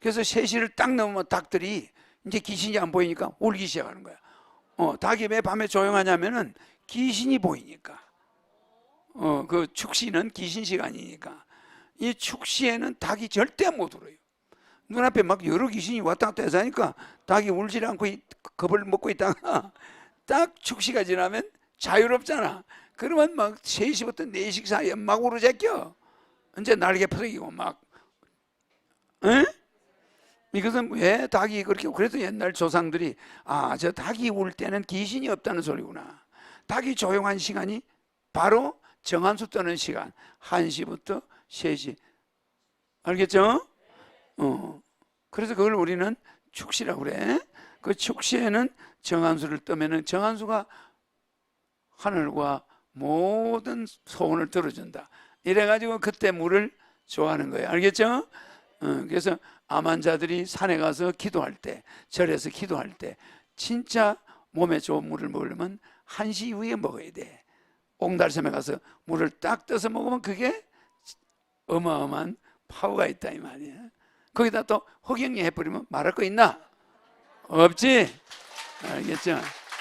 그래서 3시를 딱 넘으면 닭들이 이제 귀신이 안 보이니까 울기 시작하는 거야. 어, 닭이 왜 밤에 조용하냐면은 귀신이 보이니까. 어, 그 축시는 귀신 시간이니까. 이 축시에는 닭이 절대 못 울어요. 눈앞에 막 여러 귀신이 왔다 갔다 해서 하니까 닭이 울지 않고 이 겁을 먹고 있다가 딱 축시가 지나면 자유롭잖아. 그러면 막 3시부터 4시 사이에 막 우르제껴. 이제 날개 펴기고 막. 에? 이것은 왜 닭이 그렇게 그래서 옛날 조상들이 아 저 닭이 울 때는 귀신이 없다는 소리구나. 닭이 조용한 시간이 바로 정한수 떠는 시간 1시부터 3시 알겠죠? 어. 그래서 그걸 우리는 축시라고 그래. 그 축시에는 정한수를 뜨면은 정한수가 하늘과 모든 소원을 들어준다. 이래가지고 그때 물을 좋아하는 거예요. 알겠죠? 어, 그래서 암한 자들이 산에 가서 기도할 때, 절에서 기도할 때, 진짜 몸에 좋은 물을 먹으려면 1시 이후에 먹어야 돼. 옹달샘에 가서 물을 딱 떠서 먹으면 그게 어마어마한 파워가 있다 이 말이야. 거기다 또 흑영리 해버리면 말할 거 있나? 없지. 알겠죠?